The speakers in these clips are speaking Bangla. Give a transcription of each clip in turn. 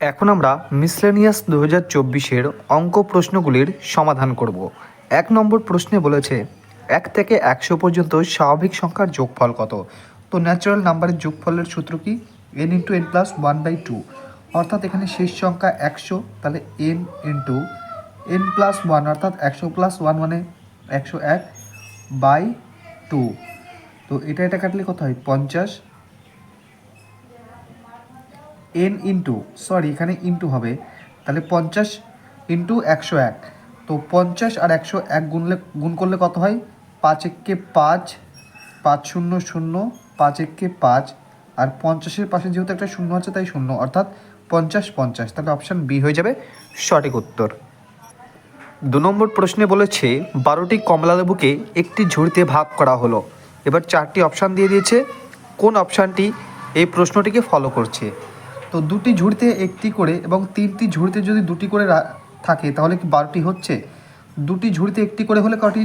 এখন আমরা মিসলেনিয়াস দু হাজার চব্বিশের অঙ্ক প্রশ্নগুলির সমাধান করব। এক নম্বর প্রশ্নে বলেছে, এক থেকে একশো পর্যন্ত স্বাভাবিক সংখ্যার যোগফল কত? তো ন্যাচারাল নাম্বারের যোগফলের সূত্র কি? N into n plus one by two অর্থাৎ এখানে শেষ সংখ্যা একশো, তাহলে n into n plus one অর্থাৎ একশো প্লাস ওয়ান মানে একশো এক বাই টু তো এটা এটা কাটলে কত হয়? পঞ্চাশ। এন ইন্টু সরি এখানে ইন্টু হবে। তাহলে পঞ্চাশ ইন্টু একশো এক। তো পঞ্চাশ আর একশো এক গুনলে, গুণ করলে কত হয়? পাঁচ এককে পাঁচ পাঁচ শূন্য শূন্য, পাঁচ এককে পাঁচ। আর পঞ্চাশের পাশে যেহেতু একটা শূন্য আছে, তাই শূন্য। অর্থাৎ পঞ্চাশ পঞ্চাশ। তাহলে অপশান বি হয়ে যাবে সঠিক উত্তর। দু নম্বর প্রশ্নে বলেছে, বারোটি কমলালেবুকে একটি ঝুড়িতে ভাগ করা হলো। এবার চারটি অপশান দিয়ে দিয়েছে। কোন অপশানটি এই প্রশ্নটিকে ফলো করছে? তো দুটি ঝুড়িতে একটি করে এবং তিনটি ঝুড়িতে যদি দুটি করে থাকে, তাহলে কি বারোটি হচ্ছে? দুটি ঝুড়িতে একটি করে হলে কটি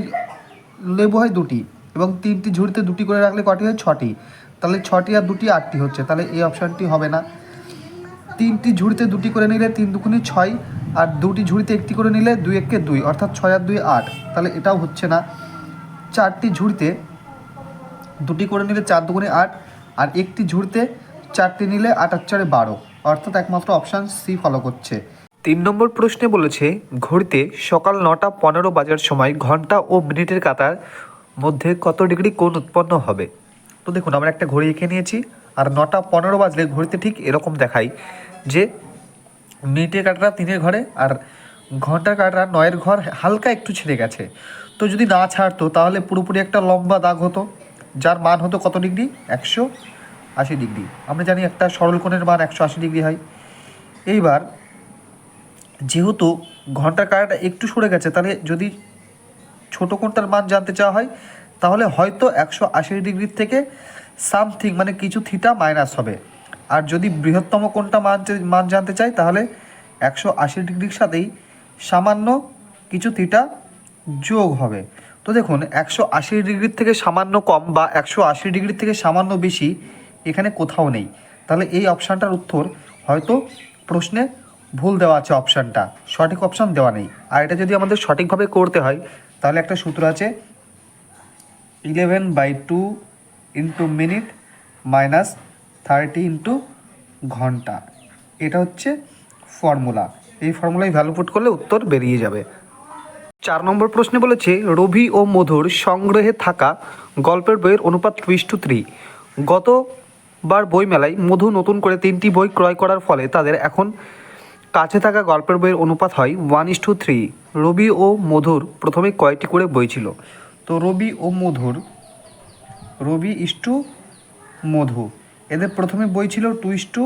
লেবু হয়? দুটি। এবং তিনটি ঝুড়িতে দুটি করে রাখলে কটি হয়? ছটি। তাহলে ছটি আর দুটি আটটি হচ্ছে। তাহলে এই অপশানটি হবে না। তিনটি ঝুড়িতে দুটি করে নিলে তিন দুগুণে ছয় আর দুটি ঝুড়িতে একটি করে নিলে দুই একে দুই, অর্থাৎ ছয় আর দুই আট। তাহলে এটাও হচ্ছে না। চারটি ঝুড়িতে দুটি করে নিলে চার দুগুণে আট আর একটি ঝুড়িতে চারটি নিলে আট আর চারে বারো। অর্থাৎ একমাত্র অপশান সি ফলো করছে। তিন নম্বর প্রশ্নে বলেছে, ঘড়িতে সকাল নটা পনেরো বাজার সময় ঘণ্টা ও মিনিটের কাতার মধ্যে কত ডিগ্রি কোণ উৎপন্ন হবে? তো দেখুন, আমরা একটা ঘড়ি এঁকে নিয়েছি, আর নটা পনেরো বাজলে ঘড়িতে ঠিক এরকম দেখাই যে, মিনিটের কাঁটাটা তিনের ঘরে আর ঘণ্টার কাঁটা নয়ের ঘর হালকা একটু ছেড়ে গেছে। তো যদি না ছাড়তো, তাহলে পুরোপুরি একটা লম্বা দাগ হতো, যার মান হতো কত ডিগ্রি? একশো। আশি ডিগ্রি। আমরা জানি একটা সরল কোণের মান একশো আশি ডিগ্রি হয়। এইবার যেহেতু ঘণ্টার কাঁটাটা একটু সরে গেছে, তাহলে যদি ছোটো কোণটার মান জানতে চাওয়া হয়, তাহলে হয়তো একশো আশি ডিগ্রির থেকে সামথিং মানে কিছু থিটা মাইনাস হবে। আর যদি বৃহত্তম কোণটা মান মান জানতে চাই, তাহলে একশো আশি ডিগ্রির সাথেই সামান্য কিছু থিটা যোগ হবে। তো দেখুন, একশো আশি ডিগ্রির থেকে সামান্য কম বা একশো আশি ডিগ্রির থেকে সামান্য বেশি এখানে কোথাও নেই। তাহলে এই অপশানটার উত্তর হয়তো প্রশ্নে ভুল দেওয়া আছে অপশানটা সঠিক অপশান দেওয়া নেই। আর এটা যদি আমাদের সঠিকভাবে করতে হয়, তাহলে একটা সূত্র আছে eleven by two into minute minus thirty into ঘণ্টা। এটা হচ্ছে ফর্মুলা এই ফর্মুলায় ভ্যালু পুট করলে উত্তর বেরিয়ে যাবে। চার নম্বর প্রশ্নে বলেছে, রবি ও মধুর সংগ্রহে থাকা গল্পের বইয়ের অনুপাত টু থ্রি গতবার বইমেলায় মধু নতুন করে তিনটি বই ক্রয় করার ফলে তাদের এখন কাছে থাকা গল্পের বইয়ের অনুপাত হয় one is to three Rabi ও মধুর প্রথমে কয়টি করে বই ছিল? তো রবি ও মধুর, রবি ইস টু মধু। এদের প্রথমে বই ছিল টু ইস টু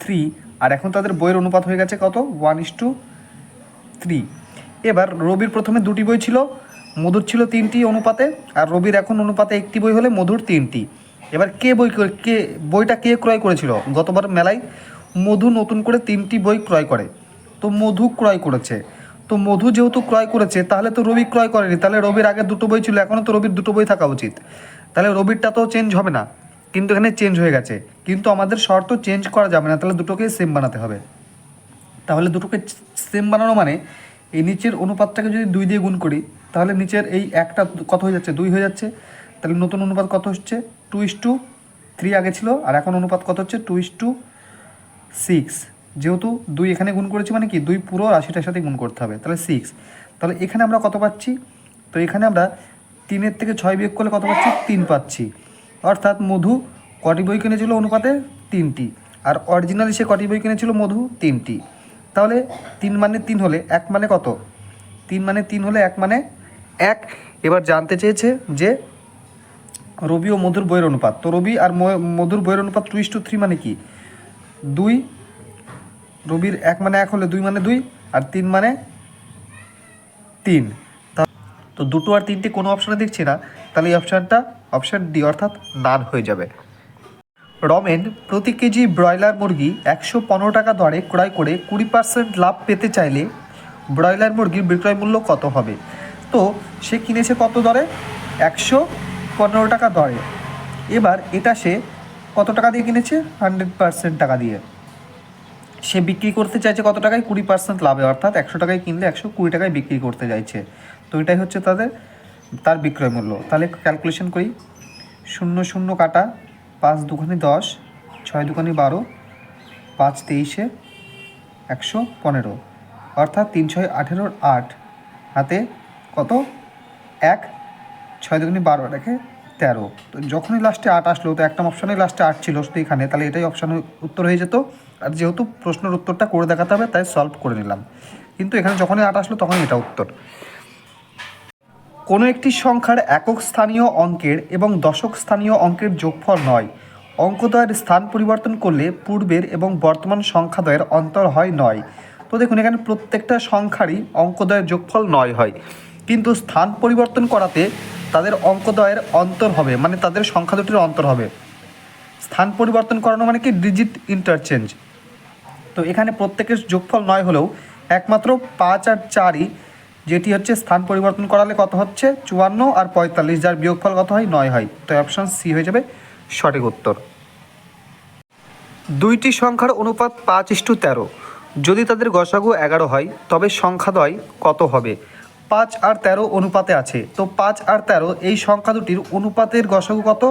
থ্রি আর এখন তাদের বইয়ের অনুপাত হয়ে গেছে কত? ওয়ান ইস টু থ্রি এবার রবির প্রথমে দুটি বই ছিল, মধুর ছিল তিনটি অনুপাতে, আর রবির এখন অনুপাতে একটি বই হলে মধুর তিনটি। এবার কে বই কে, বইটা কে ক্রয় করেছিল? গতবার মেলায় মধু নতুন করে তিনটি বই ক্রয় করে। তো মধু ক্রয় করেছে। তো মধু যেহেতু ক্রয় করেছে, তাহলে তো রবি ক্রয় করেনি। তাহলে রবির আগে দুটো বই ছিল এখনও তো রবির দুটো বই থাকা উচিত। তাহলে রবিরটা তো চেঞ্জ হবে না। কিন্তু এখানে চেঞ্জ হয়ে গেছে। কিন্তু আমাদের শর্ত চেঞ্জ করা যাবে না, তাহলে দুটোকে সেম বানাতে হবে। তাহলে দুটোকে সেম বানানো মানে এই নিচের অনুপাতটাকে যদি দুই দিয়ে গুণ করি, তাহলে নিচের এই একটা কত হয়ে যাচ্ছে? দুই হয়ে যাচ্ছে। তাহলে নতুন অনুপাত কত হচ্ছে? টু ইস টু থ্রি আগে ছিল, আর এখন অনুপাত কত হচ্ছে? টু ইস টু সিক্স যেহেতু দুই এখানে গুণ করেছি মানে কি? দুই পুরো রাশিটার সাথে গুণ করতে হবে। তাহলে সিক্স তাহলে এখানে আমরা কত পাচ্ছি? তো এখানে আমরা তিনের থেকে ছয় বিয়োগ করলে কত পাচ্ছি? তিন পাচ্ছি। অর্থাৎ মধু কটি বই কিনেছিল অনুপাতে? তিনটি। আর অরিজিনালি সে কটি বই কিনেছিল মধু? তিনটি। তাহলে তিন মানে তিন হলে এক মানে কত? তিন মানে তিন হলে এক মানে এক। এবার জানতে চেয়েছে যে রবি ও মধুর বইয়ের অনুপাত। তো রবি আর মধুর বইয়ের অনুপাত টু ইস টু থ্রি মানে কি? দুই, রবির এক মানে এক হলে দুই মানে দুই, আর তিন মানে তিন। তো দুটো আর তিনটে কোনো অপশানে দেখছি না, তাহলে এই অপশানটা অপশান ডি অর্থাৎ নান হয়ে যাবে। রমেন, প্রতি কেজি ব্রয়লার মুরগি একশো পনেরো টাকা দরে ক্রয় করে কুড়ি পার্সেন্ট লাভ পেতে চাইলে ব্রয়লার মুরগির বিক্রয় মূল্য কত হবে? তো সে কিনেছে কত দরে? একশো পনেরো টাকা দরে। এবার এটা সে কত টাকা দিয়ে কিনেছে? হান্ড্রেড পার্সেন্ট টাকা দিয়ে। সে বিক্রি করতে চাইছে কত টাকায়? কুড়ি পার্সেন্ট লাভে, অর্থাৎ একশো টাকায় কিনলে একশো কুড়ি টাকায় বিক্রি করতে চাইছে। তো এটাই হচ্ছে তাদের, তার বিক্রয় মূল্য। তাহলে ক্যালকুলেশন করি। শূন্য শূন্য কাটা, পাঁচ দুখানি দশ, ছয় দুখানি বারো, পাঁচ তেইশে একশো পনেরো। অর্থাৎ তিন ছয় আঠেরোর আট হাতে কত? এক ছয় দুগুনি বারো রেখে তেরো। তো যখনই লাস্টে আট আসলো, তো একটা অপশানে লাস্টে আট ছিল তো এখানে, তাহলে এটাই অপশান উত্তর হয়ে যেত। আর যেহেতু প্রশ্নের উত্তরটা করে দেখাতে হবে, তাই সলভ করে নিলাম। কিন্তু এখানে যখনই আট আসলো, তখনই এটা উত্তর। কোনো একটি সংখ্যার একক স্থানীয় অঙ্কের এবং দশক স্থানীয় অঙ্কের যোগফল নয়। অঙ্কদ্বয়ের স্থান পরিবর্তন করলে পূর্বের এবং বর্তমান সংখ্যাদ্বয়ের অন্তর হয় নয়। তো দেখুন, এখানে প্রত্যেকটা সংখ্যারই অঙ্কদ্বয়ের যোগফল নয় হয়। কিন্তু স্থান পরিবর্তন করাতে তাদের অঙ্কদ্বয়ের অন্তর হবে মানে তাদের সংখ্যা দুটির অন্তর হবে। স্থান পরিবর্তন করানো মানে কি? ডিজিট ইন্টারচেঞ্জ তো এখানে প্রত্যেকের যোগফল নয় হলেও একমাত্র পাঁচ আর চারই, যেটি হচ্ছে স্থান পরিবর্তন করালে কত হচ্ছে? চুয়ান্ন আর পঁয়তাল্লিশ, যার বিয়োগফল কত হয়? নয় হয়। তো অপশান সি হয়ে যাবে সঠিক উত্তর। দুইটি সংখ্যার অনুপাত পাঁচ ইস্টু তেরো। যদি তাদের গসাগু এগারো হয়, তবে সংখ্যাদ্বয় কত হবে? পাঁচ আর তেরো অনুপাতে আছে। তো পাঁচ আর তেরো, এই সংখ্যা দুটির অনুপাতের গসাগু কত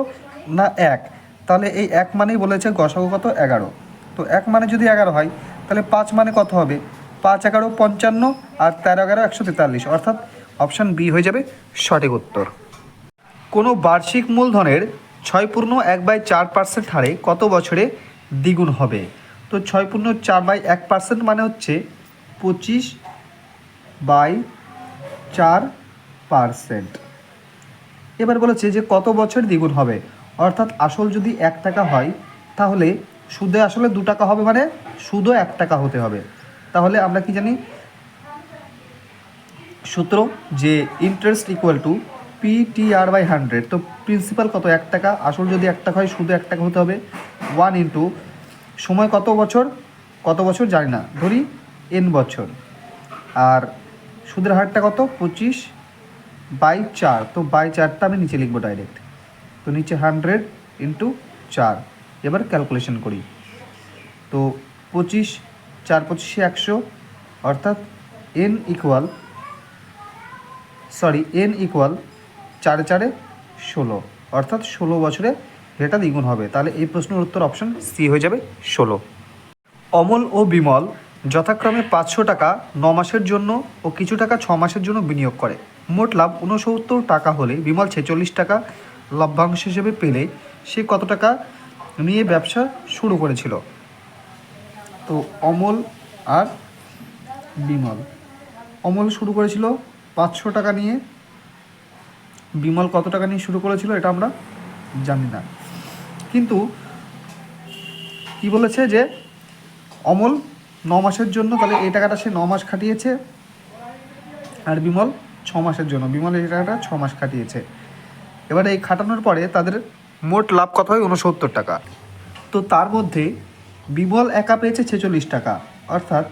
না এক? তাহলে এই এক মানেই বলেছে গসাগু কত এগারো। তো এক মানে যদি এগারো হয়, তাহলে পাঁচ মানে কত হবে? পাঁচ এগারো পঞ্চান্ন আর তেরো এগারো একশো তেতাল্লিশ। অর্থাৎ অপশান বি হয়ে যাবে সঠিক উত্তর। কোনো বার্ষিক মূলধনের ছয় পূর্ণ এক বাই চার পার্সেন্ট হারে কত বছরে দ্বিগুণ হবে? তো ছয় পূর্ণ চার বাই এক পার্সেন্ট মানে হচ্ছে পঁচিশ বাই চার পারসেন্ট এবার বলেছে যে কত বছর দ্বিগুণ হবে? অর্থাৎ আসল যদি এক টাকা হয়, তাহলে সুদে আসলে দু টাকা হবে মানে সুদও এক টাকা হতে হবে। তাহলে আমরা কি জানি? সূত্র যে interest equal to P T R by hundred তো প্রিন্সিপাল কত? এক টাকা। আসল যদি এক টাকা হয় শুধু এক টাকা হতে হবে। ওয়ান ইন্টু সময় কত বছর? কত বছর? জানি না। ধরি এন বছর। আর সুদের হারটা কত? পঁচিশ বাই চার। তো বাই চারটা আমি নিচে লিখব ডাইরেক্ট তো নিচে হান্ড্রেড ইন্টু চার। এবার ক্যালকুলেশন করি। তো পঁচিশ, চার পঁচিশে একশো, অর্থাৎ n equal sorry n equal চারে চারে ষোলো। অর্থাৎ ষোলো বছরে এটা দ্বিগুণ হবে। তাহলে এই প্রশ্নের উত্তর অপশন সি হয়ে যাবে ষোলো। অমল ও বিমল যথাক্রমে পাঁচশো টাকা ন মাসের জন্য ও কিছু টাকা ছ মাসের জন্য বিনিয়োগ করে। মোট লাভ উনসত্তর টাকা হলে বিমল ছেচল্লিশ টাকা লভ্যাংশ হিসেবে পেলে সে কত টাকা নিয়ে ব্যবসা শুরু করেছিল? তো অমল আর বিমল। অমল শুরু করেছিল পাঁচশো টাকা নিয়ে। বিমল কত টাকা নিয়ে শুরু করেছিল এটা আমরা জানি না। কিন্তু কি বলেছে যে অমল ন মাসের জন্য, তাহলে এই টাকাটা সে ন মাস খাটিয়েছে। আর বিমল ছ মাসের জন্য, বিমল এই টাকাটা ছ মাস খাটিয়েছে। এবারে এই খাটানোর পরে তাদের মোট লাভ কত হয়? উনসত্তর টাকা। তো তার মধ্যে বিমল একা পেয়েছে ছেচল্লিশ টাকা। অর্থাৎ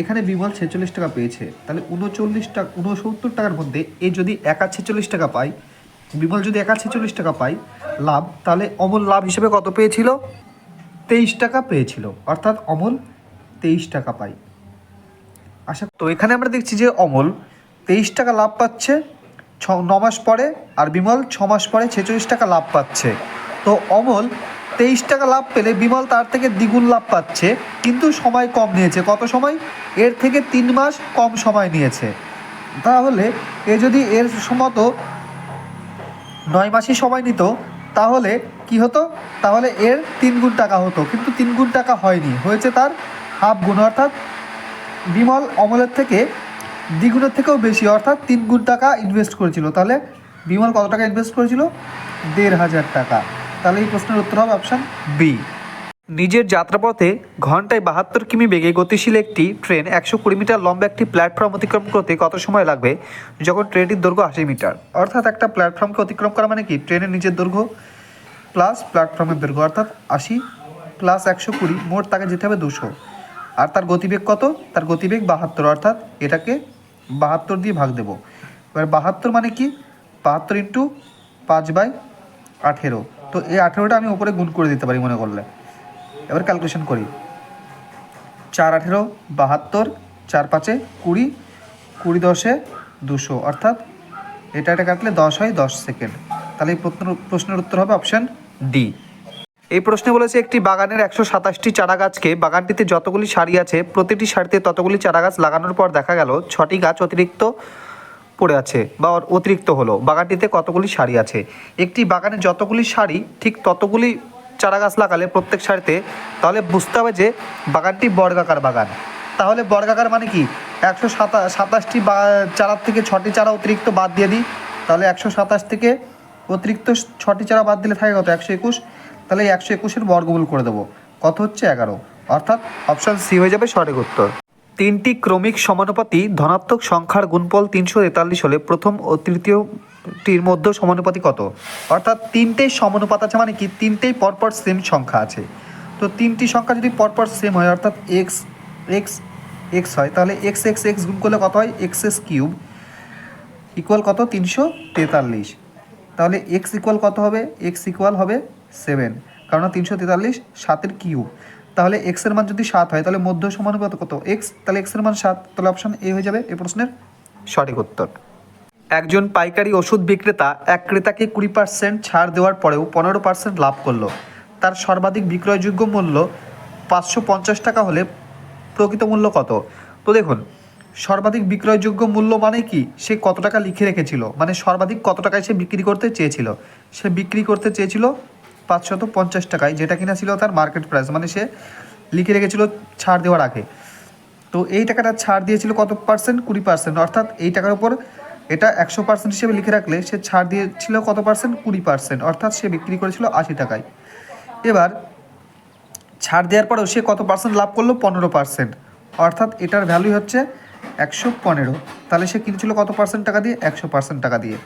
এখানে বিমল ছেচল্লিশ টাকা পেয়েছে। তাহলে উনচল্লিশ টাকা উনসত্তর টাকার মধ্যে এ যদি একা ছেচল্লিশ টাকা পায়, বিমল যদি একা ছেচল্লিশ টাকা পায় লাভ, তাহলে অমল লাভ হিসেবে কত পেয়েছিল? তেইশ টাকা পেয়েছিল। অর্থাৎ অমল তেইশ টাকা পাই। আশা তো এখানে আমরা দেখছি যে অমল তেইশ টাকা লাভ পাচ্ছে, ছ, ন মাস পরে, আর বিমল ছ মাস পরে ছেচল্লিশ টাকা লাভ পাচ্ছে। তো অমল তেইশ টাকা লাভ পেলে বিমল তার থেকে দ্বিগুণ লাভ পাচ্ছে, কিন্তু সময় কম নিয়েছে। কত সময়? এর থেকে তিন মাস কম সময় নিয়েছে। তাহলে এ যদি এর সমত নয় মাসই সময় নিত, তাহলে কি হতো? তাহলে এর তিন গুণ টাকা হতো, কিন্তু তিন গুণ টাকা হয়নি। হয়েছে তার হাফ গুণ অর্থাৎ বিমল অমলের থেকে দ্বিগুণের থেকেও বেশি, অর্থাৎ তিন গুণ টাকা ইনভেস্ট করেছিল। তাহলে বিমল কত টাকা ইনভেস্ট করেছিল? দেড় হাজার টাকা। তাহলে এই প্রশ্নের উত্তর হবে অপশান বি নিজের যাত্রাপথে ঘন্টায় বাহাত্তর কিমি বেগে গতিশীল একটি ট্রেন একশো কুড়ি মিটার লম্বা একটি প্ল্যাটফর্ম অতিক্রম করতে কত সময় লাগবে? যখন ট্রেনটির দৈর্ঘ্য আশি মিটার। অর্থাৎ একটা প্ল্যাটফর্মকে অতিক্রম করা মানে কি? ট্রেনের নিজের দৈর্ঘ্য প্লাস প্ল্যাটফর্মের দৈর্ঘ্য, অর্থাৎ আশি প্লাস একশো কুড়ি, মোট তাকে যেতে হবে দুশো। আর তার গতিবেগ কত? তার গতিবেগ বাহাত্তর, অর্থাৎ এটাকে বাহাত্তর দিয়ে ভাগ দেবো। এবার বাহাত্তর মানে কি? বাহাত্তর ইন্টু পাঁচ বাই আঠেরো। তো এই আঠেরোটা আমি উপরে গুণ করে দিতে পারি মনে করলে। এবার ক্যালকুলেশন করি। চার আঠেরো, বাহাত্তর, চার পাঁচে কুড়ি কুড়ি দশে দুশো। অর্থাৎ এটা এটা কাটলে দশ হয় দশ সেকেন্ড। তাহলে এই প্রশ্ন- প্রশ্নের উত্তর হবে অপশান ডি এই প্রশ্নে বলেছে, একটি বাগানের একশো সাতাশটি চারা গাছকে বাগানটিতে যতগুলি সারি আছে, প্রতিটি সারিতে ততগুলি চারা গাছ লাগানোর পর দেখা গেল ছটি গাছ অতিরিক্ত পড়ে আছে বা অতিরিক্ত হলো। বাগানটিতে কতগুলি সারি আছে? একটি বাগানে যতগুলি সারি, ঠিক ততগুলি চারা গাছ লাগালে প্রত্যেক সারিতে, তাহলে বুঝতে হবে যে বাগানটি বর্গাকার বাগান। তাহলে বর্গাকার মানে কি? একশো সাতা, সাতাশটি বা, চারার থেকে ছটি চারা অতিরিক্ত বাদ দিয়ে দিই। তাহলে একশো সাতাশ থেকে অতিরিক্ত ছটি চারা বাদ দিলে থাকে কত? একশো একুশ। তাহলে একশো একুশের বর্গমূল করে দেবো। কত হচ্ছে? এগারো। অর্থাৎ অপশান সি হয়ে যাবে সঠিক উত্তর। তিনটি ক্রমিক সমানুপাতি ধনাত্মক সংখ্যার গুণফল তিনশো তেতাল্লিশ হলে প্রথম ও তৃতীয়টির মধ্যে সমানুপাতি কত? অর্থাৎ তিনটেই সমানুপাত আছে মানে কি? তিনটেই পরপর সেম সংখ্যা আছে। তো তিনটি সংখ্যা যদি পরপর সেম হয়, অর্থাৎ এক্স এক্স এক্স হয়, তাহলে এক্স এক্স এক্স গুণ করলে কত হয়? এক্স এস কিউব ইকুয়াল কত? তিনশো তেতাল্লিশ। তাহলে এক্স ইকুয়াল কত হবে? এক্স ইকুয়াল হবে সেভেন। কারণ তিনশো তেতাল্লিশ সাতের কিউ তাহলে এক্সের মান যদি সাত হয়, তাহলে মধ্য সমানুপাত কত? এক্স তাহলে এক্সের মান সাত, তাহলে অপশান এ হয়ে যাবে এই প্রশ্নের সঠিক উত্তর। একজন পাইকারি ওষুধ বিক্রেতা এক ক্রেতাকে কুড়ি পার্সেন্ট ছাড় দেওয়ার পরেও পনেরো পার্সেন্ট লাভ করল। তার সর্বাধিক বিক্রয়যোগ্য মূল্য পাঁচশো পঞ্চাশ টাকা হলে প্রকৃত মূল্য কত? তো দেখুন, সর্বাধিক বিক্রয়যোগ্য মূল্য মানে কি? সে কত টাকা লিখে রেখেছিল? মানে সর্বাধিক কত টাকায় সে বিক্রি করতে চেয়েছিল? সে বিক্রি করতে চেয়েছিল পাঁচশত পঞ্চাশ টাকায়, যেটা কিনা ছিল তার মার্কেট প্রাইস মানে সে লিখে রেখেছিল ছাড় দেওয়ার আগে। তো এই টাকাটা ছাড় দিয়েছিল কত পার্সেন্ট কুড়ি পার্সেন্ট অর্থাৎ এই টাকার উপর এটা একশো পার্সেন্ট হিসেবে লিখে রাখলে সে ছাড় দিয়েছিল কত পার্সেন্ট কুড়ি পার্সেন্ট অর্থাৎ সে বিক্রি করেছিল আশি টাকায়। এবার ছাড় দেওয়ার পরেও সে কত পার্সেন্ট লাভ করল? পনেরো পার্সেন্ট অর্থাৎ এটার ভ্যালু হচ্ছে একশো পনেরো। তাহলে সে কিনেছিল কত পার্সেন্ট টাকা দিয়ে? একশো পার্সেন্ট টাকা দিয়ে।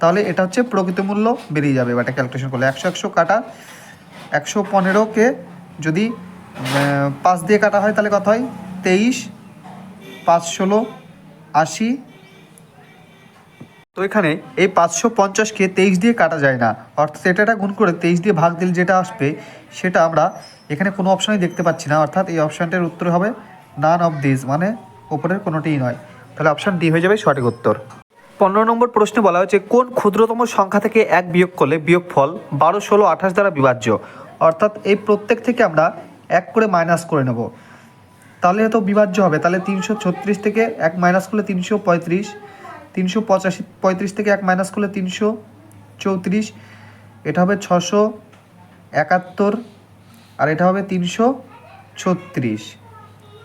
তাহলে এটা হচ্ছে প্রকৃত মূল্য বেরিয়ে যাবে। এবার এটা ক্যালকুলেশন করলে একশো একশো কাটা, একশো পনেরোকে যদি পাঁচ দিয়ে কাটা হয় তাহলে কত হয়? তেইশ, পাঁচ ষোলো, আশি। তো এখানে এই পাঁচশো পঞ্চাশকে তেইশ দিয়ে কাটা যায় না। অর্থাৎ এটা গুণ করে তেইশ দিয়ে ভাগ দিলে যেটা আসবে, সেটা আমরা এখানে কোনো অপশনই দেখতে পাচ্ছি না। অর্থাৎ এই অপশানটার উত্তর হবে নান অফ দিস মানে ওপরের কোনোটিই নয়। তাহলে অপশান ডি হয়ে যাবে সঠিক উত্তর। পনেরো নম্বর প্রশ্নে বলা হয়েছে, কোন ক্ষুদ্রতম সংখ্যা থেকে এক বিয়োগ করলে বিয়োগফল বারো, ষোলো, আঠাশ দ্বারা বিভাজ্য? অর্থাৎ এই প্রত্যেক থেকে আমরা এক করে মাইনাস করে নেব। তাহলে তো বিভাজ্য হবে। তাহলে তিনশো ছত্রিশ থেকে এক মাইনাস করলে তিনশো পঁয়ত্রিশ, তিনশো পঁচাশি, পঁয়ত্রিশ থেকে এক মাইনাস করলে তিনশো চৌত্রিশ, এটা হবে ছশো একাত্তর, আর এটা হবে তিনশো ছত্রিশ।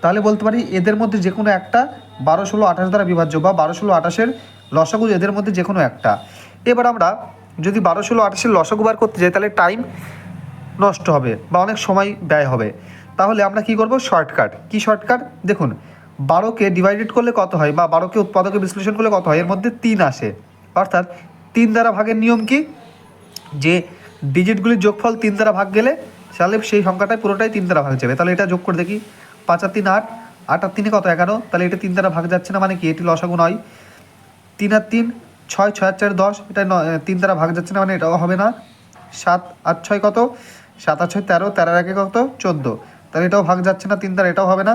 তাহলে বলতে পারি এদের মধ্যে যে কোনো একটা বারো, ষোলো, আঠাশ দ্বারা বিভাজ্য বা বারো, ষোলো, আঠাশের লসাগু এদের মধ্যে যে কোনো একটা। এবার আমরা যদি বারো, ষোলো, আঠাশের লসাগু বার করতে যাই, তাহলে টাইম নষ্ট হবে বা অনেক সময় ব্যয় হবে। তাহলে আমরা কি করব? শর্টকাট কি শর্টকাট দেখুন, বারোকে ডিভাইডেড করলে কত হয় বা বারোকে উৎপাদকে বিশ্লেষণ করলে কত হয়? এর মধ্যে তিন আসে। অর্থাৎ তিন দ্বারা ভাগের নিয়ম কি? যে ডিজিটগুলির যোগফল তিন দ্বারা ভাগ গেলে, তাহলে সেই সংখ্যাটাই পুরোটাই তিন দ্বারা ভাগ যাবে। তাহলে এটা যোগ করে দেখি, পাঁচ আর তিন আট আট আর তিনে কত? এগারো। তাহলে এটা তিন দ্বারা ভাগ যাচ্ছে না মানে কি? এটি লসাগু নয়। তিন আর তিন, ছয় ছয় আর চার, দশ, এটা তিন দ্বারা ভাগ যাচ্ছে না মানে এটাও হবে না। সাত আর ছয় কত? সাত আর ছয় তেরো তেরো আগে কত? চোদ্দ। তাহলে এটাও ভাগ যাচ্ছে না, তিন দ্বারা এটাও হবে না।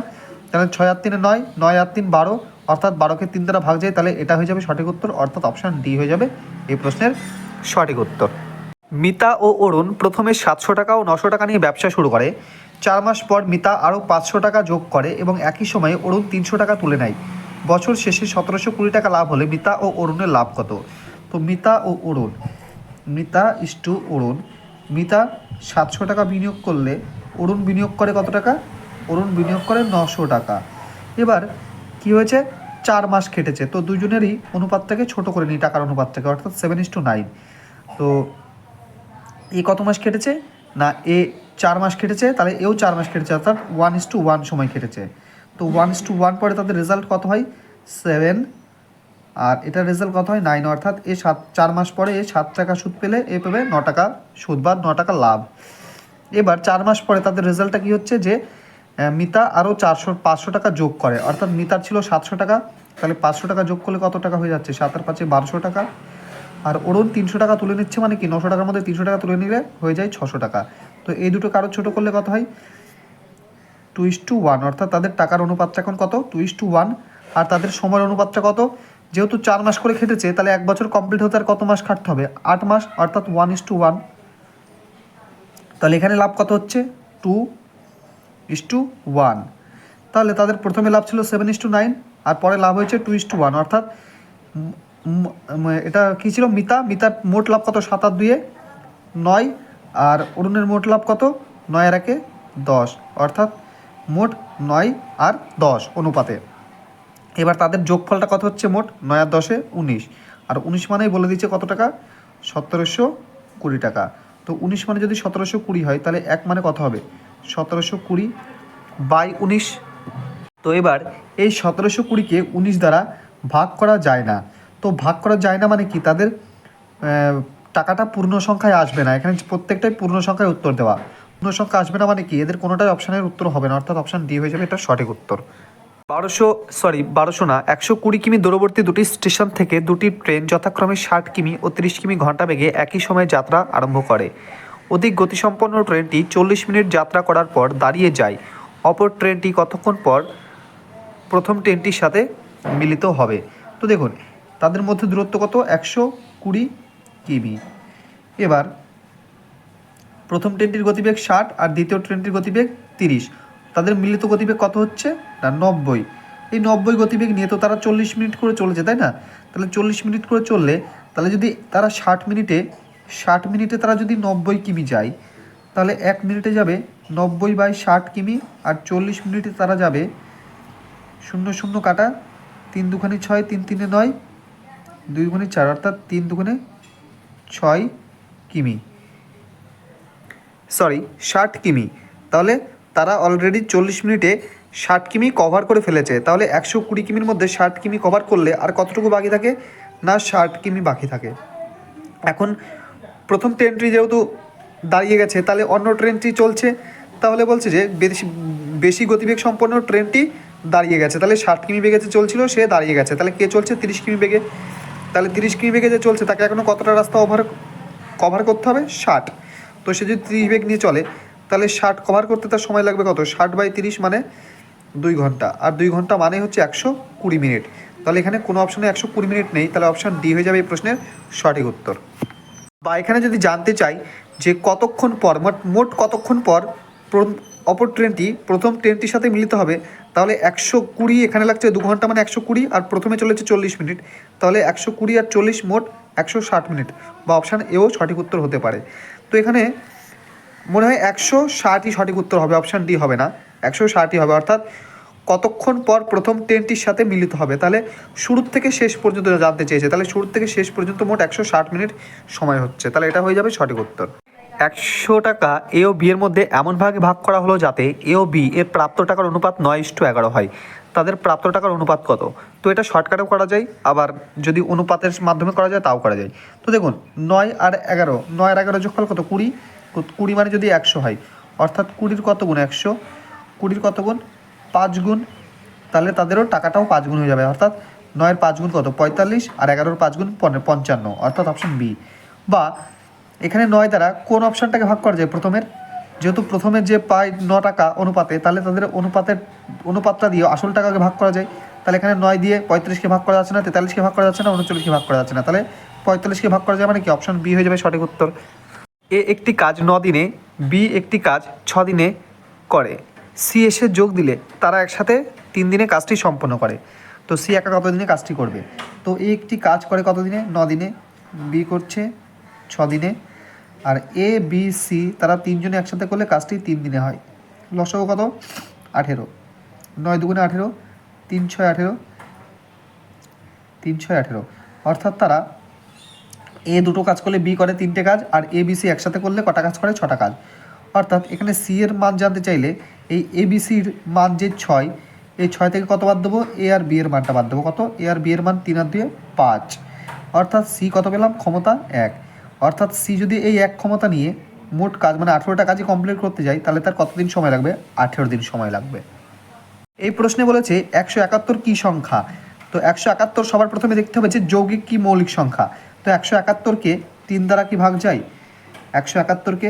তাহলে ছয় আর তিনে নয় নয় আর তিন বারো, অর্থাৎ বারোকে তিন দ্বারা ভাগ যায়, তাহলে এটা হয়ে যাবে সঠিক উত্তর, অর্থাৎ অপশান ডি হয়ে যাবে এই প্রশ্নের সঠিক উত্তর। মিতা ও অরুণ প্রথমে সাতশো টাকা ও নশো টাকা নিয়ে ব্যবসা শুরু করে। চার মাস পর মিতা আরও পাঁচশো টাকা যোগ করে এবং একই সময়ে অরুণ তিনশো টাকা তুলে নেয়। বছর শেষে সতেরোশো কুড়ি টাকা লাভ হলে মিতা ও অরুণের লাভ কত? তো মিতা ও অরুণ, মিতা ইস টু অরুণ, মিতা সাতশো টাকা বিনিয়োগ করলে অরুণ বিনিয়োগ করে কত টাকা? অরুণ বিনিয়োগ করে নশো টাকা। এবার কি হয়েছে? চার মাস কেটেছে। তো দুজনেরই অনুপাতটাকে ছোট করে নিই, টাকার অনুপাতটাকে অর্থাৎ সেভেন ইস টু নাইন তো এ কত মাস কেটেছে? না, এ চার মাস কেটেছে, তাহলে এও চার মাস কেটেছে, অর্থাৎ ওয়ান ইস টু ওয়ান সময় কেটেছে। তো ওয়ান ইস টু ওয়ান পরে তাদের রেজাল্ট কত হয়? সেভেন আর এটার রেজাল্ট কত হয়? নাইন অর্থাৎ এ সাত, চার মাস পরে এ সাত টাকা সুদ পেলে এ পাবে ন টাকা সুদ বা ন টাকা লাভ। এবার চার মাস পরে তাদের রেজাল্টটা কী হচ্ছে যে মিতা আরও চারশো, পাঁচশো টাকা যোগ করে। অর্থাৎ মিতার ছিল সাতশো টাকা। তাহলে পাঁচশো টাকা যোগ করলে কত টাকা হয়ে যাচ্ছে? সাত আর পাঁচে বারোশো টাকা। আর অরুণ তিনশো টাকা তুলে নিচ্ছে মানে কি? নশো টাকার মধ্যে তিনশো টাকা তুলে নিলে হয়ে যায় ছশো টাকা। তো এই দুটো কারও ছোটো করলে কত হয়? টু ইস টু ওয়ান অর্থাৎ তাদের টাকার অনুপাতটা এখন কত? টু ইস টু ওয়ান আর তাদের সময়ের অনুপাতটা কত? যেহেতু চার মাস করে খেটেছে, তাহলে এক বছর কমপ্লিট হতে আর কত মাস খাটতে হবে? আট মাস, অর্থাৎ ওয়ান ইস টু ওয়ান তাহলে এখানে লাভ কত হচ্ছে? টু ইস টু ওয়ান তাহলে তাদের প্রথমে লাভ ছিল সেভেন ইস টু নাইন আর পরে লাভ হয়েছে টু ইস টু ওয়ান অর্থাৎ এটা কী ছিল? মিতা। মিতার মোট লাভ কত? সাত আর দুয়ে নয়, আর অরুণের মোট লাভ কত? নয় আর একে দশ, অর্থাৎ মোট নয় আর দশ অনুপাতে। এবার তাদের যোগফলটা কত হচ্ছে মোট? নয় আর দশে উনিশ। আর উনিশ মানেই বলে দিচ্ছে কত টাকা? সতেরোশো কুড়ি টাকা। তো উনিশ মানে যদি সতেরোশো কুড়ি হয়, তাহলে এক মানে কত হবে? সতেরোশো কুড়ি বাই উনিশ। তো এবার এই সতেরোশো কুড়িকে উনিশ দ্বারা ভাগ করা যায় না। তো ভাগ করা যায় না মানে কি? তাদের টাকাটা পূর্ণ সংখ্যায় আসবে না। এখানে প্রত্যেকটাই পূর্ণ সংখ্যায় উত্তর দেওয়া। পূর্ণ সংখ্যা আসবে না মানে কি? এদের কোনোটাই অপশানের উত্তর হবে না, অর্থাৎ অপশান ডি হয়ে যাবে এটা সঠিক উত্তর। বারোশো সরি বারোশো না, একশো কুড়ি কিমি দূরবর্তী দুটি স্টেশন থেকে দুটি ট্রেন যথাক্রমে ষাট কিমি ও তিরিশ কিমি ঘণ্টা বেগে একই সময়ে যাত্রা আরম্ভ করে। অধিক গতিসম্পন্ন ট্রেনটি চল্লিশ মিনিট যাত্রা করার পর দাঁড়িয়ে যায়। অপর ট্রেনটি কতক্ষণ পর প্রথম ট্রেনটির সাথে মিলিত হবে? তো দেখুন, তাদের মধ্যে দূরত্ব কত? একশো কুড়ি কিমি। এবার প্রথম ট্রেনটির গতিবেগ ষাট আর দ্বিতীয় ট্রেনটির গতিবেগ তিরিশ। তাদের মিলিত গতিবেগ কত হচ্ছে? না, নব্বই। এই নব্বই গতিবেগ নিয়ে তো তারা চল্লিশ মিনিট করে চলেছে, তাই না? তাহলে চল্লিশ মিনিট করে চললে, তাহলে যদি তারা ষাট মিনিটে ষাট মিনিটে তারা যদি নব্বই কিমি যায়, তাহলে এক মিনিটে যাবে নব্বই বাই ষাট কিমি আর চল্লিশ মিনিটে তারা যাবে শূন্য শূন্য কাটা তিন দুখানি ছয়, তিন তিনে নয়, দুই গুণে চার, অর্থাৎ তিন দুগুণে ছয় কিমি। সরি, ষাট কিমি। তাহলে তারা অলরেডি চল্লিশ মিনিটে ষাট কিমি কভার করে ফেলেছে। তাহলে একশো কুড়ি কিমির মধ্যে ষাট কিমি কভার করলে আর কতটুকু বাকি থাকে? না, ষাট কিমি বাকি থাকে। এখন প্রথম ট্রেনটি যেহেতু দাঁড়িয়ে গেছে, তাহলে অন্য ট্রেনটি চলছে। তাহলে বলছে যে বেশি বেশি গতিবেগ সম্পন্ন ট্রেনটি দাঁড়িয়ে গেছে। তাহলে ষাট কিমি বেগে যে চলছিল, সে দাঁড়িয়ে গেছে। তাহলে কে চলছে? তিরিশ কিমি বেগে। তাহলে তিরিশ কিমি বেগে যে চলছে, তাকে এখনও কতটা রাস্তা ওভার কভার করতে হবে? ষাট। তো সে যদি তিরিশ বেগ নিয়ে চলে, তাহলে ষাট কভার করতে তার সময় লাগবে কত? ষাট বাই তিরিশ মানে দুই ঘণ্টা। আর দুই ঘণ্টা মানে হচ্ছে একশো কুড়ি মিনিট। তাহলে এখানে কোনো অপশনে একশো কুড়ি মিনিট নেই, তাহলে অপশান ডি হয়ে যাবে এই প্রশ্নের সঠিক উত্তর। বা এখানে যদি জানতে চাই যে কতক্ষণ পর, মোট মোট কতক্ষণ পর প্র- অপর ট্রেনটি প্রথম ট্রেনটির সাথে মিলিত হবে, তাহলে একশো কুড়ি এখানে লাগছে দু ঘণ্টা মানে একশো কুড়ি, আর প্রথমে চলেছে চল্লিশ মিনিট। তাহলে একশো কুড়ি আর চল্লিশ মোট একশো ষাট মিনিট বা অপশান এও সঠিক উত্তর হতে পারে। তো এখানে মনে হয় একশো ষাটই সঠিক উত্তর হবে, অপশান ডি হবে না। একশো ষাটই হবে, অর্থাৎ কতক্ষণ পর প্রথম ট্রেনটির সাথে মিলিত হবে? তাহলে শুরুর থেকে শেষ পর্যন্ত জানতে চেয়েছে, তাহলে শুরুর থেকে শেষ পর্যন্ত মোট একশো ষাট মিনিট সময় হচ্ছে। তাহলে এটা হয়ে যাবে সঠিক উত্তর। একশো টাকা এ ও বি এর মধ্যে এমনভাবে ভাগ করা হলো যাতে এ ও বি এর প্রাপ্ত টাকার অনুপাত নয় ইস্টু এগারো হয়। তাদের প্রাপ্ত টাকার অনুপাত কত? তো এটা শর্টকাটেও করা যায়, আবার যদি অনুপাতের মাধ্যমে করা যায়, তাও করা যায়। তো দেখুন, নয় আর এগারো, নয় আর এগারো যোগফল কত? কুড়ি। কুড়ি মানে যদি একশো হয়, অর্থাৎ কুড়ির কত গুণ একশো? কুড়ির কত গুণ? পাঁচ গুণ। তাহলে তাদেরও টাকাটাও পাঁচ গুণ হয়ে যাবে। অর্থাৎ নয়ের পাঁচ গুণ কত? পঁয়তাল্লিশ আর এগারোর পাঁচ গুণ পঞ্চান্ন, অর্থাৎ অপশন বি বা এখানে নয় দ্বারা কোন অপশানটাকে ভাগ করা যায়? প্রথমের যেহেতু প্রথমে যে পায় ন টাকা অনুপাতে, তাহলে তাদের অনুপাতের, অনুপাতটা দিয়ে আসল টাকাকে ভাগ করা যায়। তাহলে এখানে নয় দিয়ে পঁয়ত্রিশকে ভাগ করা যাচ্ছে না তেতাল্লিশকে ভাগ করা যাচ্ছে না উনচল্লিশকে ভাগ করা যাচ্ছে না। তাহলে পঁয়তাল্লিশকে ভাগ করা যায় মানে কি? অপশন বি হয়ে যাবে সঠিক উত্তর। এ একটি কাজ ন দিনে, বি একটি কাজ ছ দিনে করে। সি এসে যোগ দিলে তারা একসাথে তিন দিনে কাজটি সম্পন্ন করে। তো সি একা কত দিনে কাজটি করবে? তো এ একটি কাজ করে কত দিনে? ন দিনে। বি করছে ছ দিনে। আর এ বি সি তারা তিনজনে একসাথে করলে কাজটি তিন দিনে হয়। লসও কত? আঠেরো। নয় দুগুণে আঠেরো, তিন ছয় আঠেরো, তিন ছয় আঠেরো। অর্থাৎ তারা এ দুটো কাজ করলে বি করে তিনটে কাজ, আর এ বি সি একসাথে করলে কটা কাজ করে? ছটা কাজ। অর্থাৎ এখানে সি এর মান জানতে চাইলে এই এ বি সির মান যে ছয়, এই ছয় থেকে কত বাদ দেবো? এ আর বি এর মানটা বাদ দেবো। কত? এ আর বি এর মান তিন আর দুয়ে পাঁচ। অর্থাৎ সি কত পেলাম? ক্ষমতা এক। অর্থাৎ সি যদি এই এক ক্ষমতা নিয়ে মোট কাজ মানে আঠেরোটা কাজই কমপ্লিট করতে যায়, তাহলে তার কতদিন সময় লাগবে? আঠেরো দিন সময় লাগবে। এই প্রশ্নে বলেছে একশো একাত্তর কী সংখ্যা? তো একশো একাত্তর সবার প্রথমে দেখতে হবে যে যৌগিক কী মৌলিক সংখ্যা। তো একশো একাত্তরকে তিন দ্বারা কি ভাগ যায়? একশো একাত্তরকে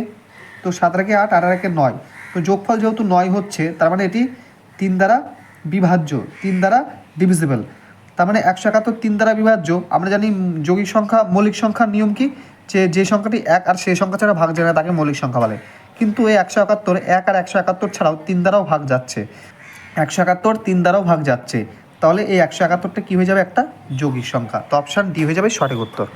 তো সাত রাখে আট আট রাখে নয়। তো যোগফল যেহেতু নয় হচ্ছে, তার মানে এটি তিন দ্বারা বিভাজ্য, তিন দ্বারা ডিভিজিবল তার মানে একশো একাত্তর তিন দ্বারা বিভাজ্য। আমরা জানি যৌগিক সংখ্যা, মৌলিক সংখ্যার নিয়ম কি? যে যে সংখ্যাটি এক আর সেই সংখ্যা ছাড়া ভাগ যায় না, তাকে মৌলিক সংখ্যা বলে। কিন্তু এই একশো একাত্তর, এক আর একশো একাত্তর ছাড়াও তিন দ্বারাও ভাগ যাচ্ছে। একশো একাত্তর তিন দ্বারাও ভাগ যাচ্ছে। তাহলে এই একশো একাত্তরটা কী হয়ে যাবে একটা? যৌগিক সংখ্যা। তো অপশান ডি হয়ে যাবে সঠিক উত্তর।